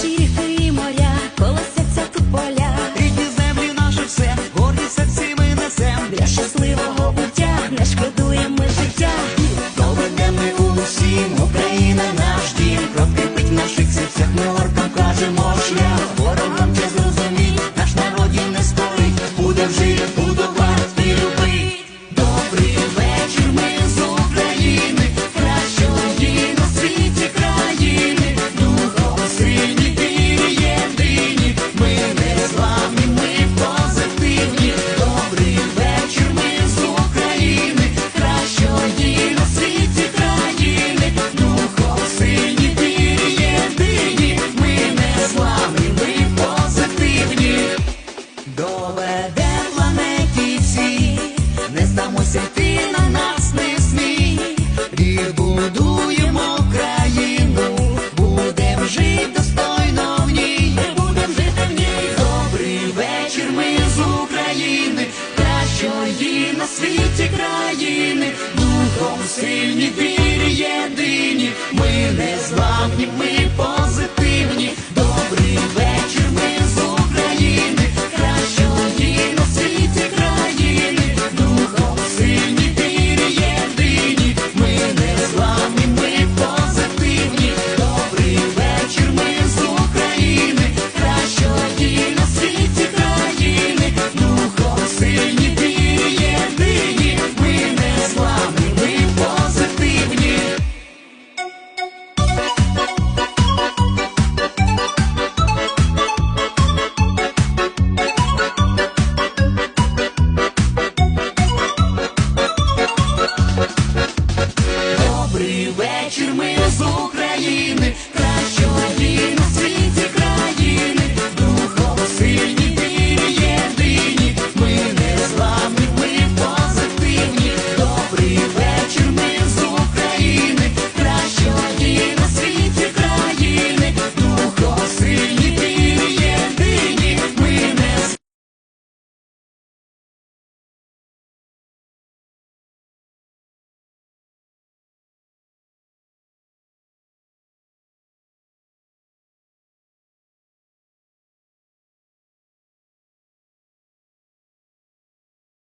Ширі моря, колосяться тут поля, рідні землі наше все, гордість серці несем Для щасливого буття не шкодуємо життя, доведемо ми усім Україна. Здамося на нас не смій, відбудуємо країну, будем жити достойно в ній, будем жити в ній. Добрий вечір, ми з України, кращої на світі країни, духом сильні вірі єдині, ми не зламні, ми по з України.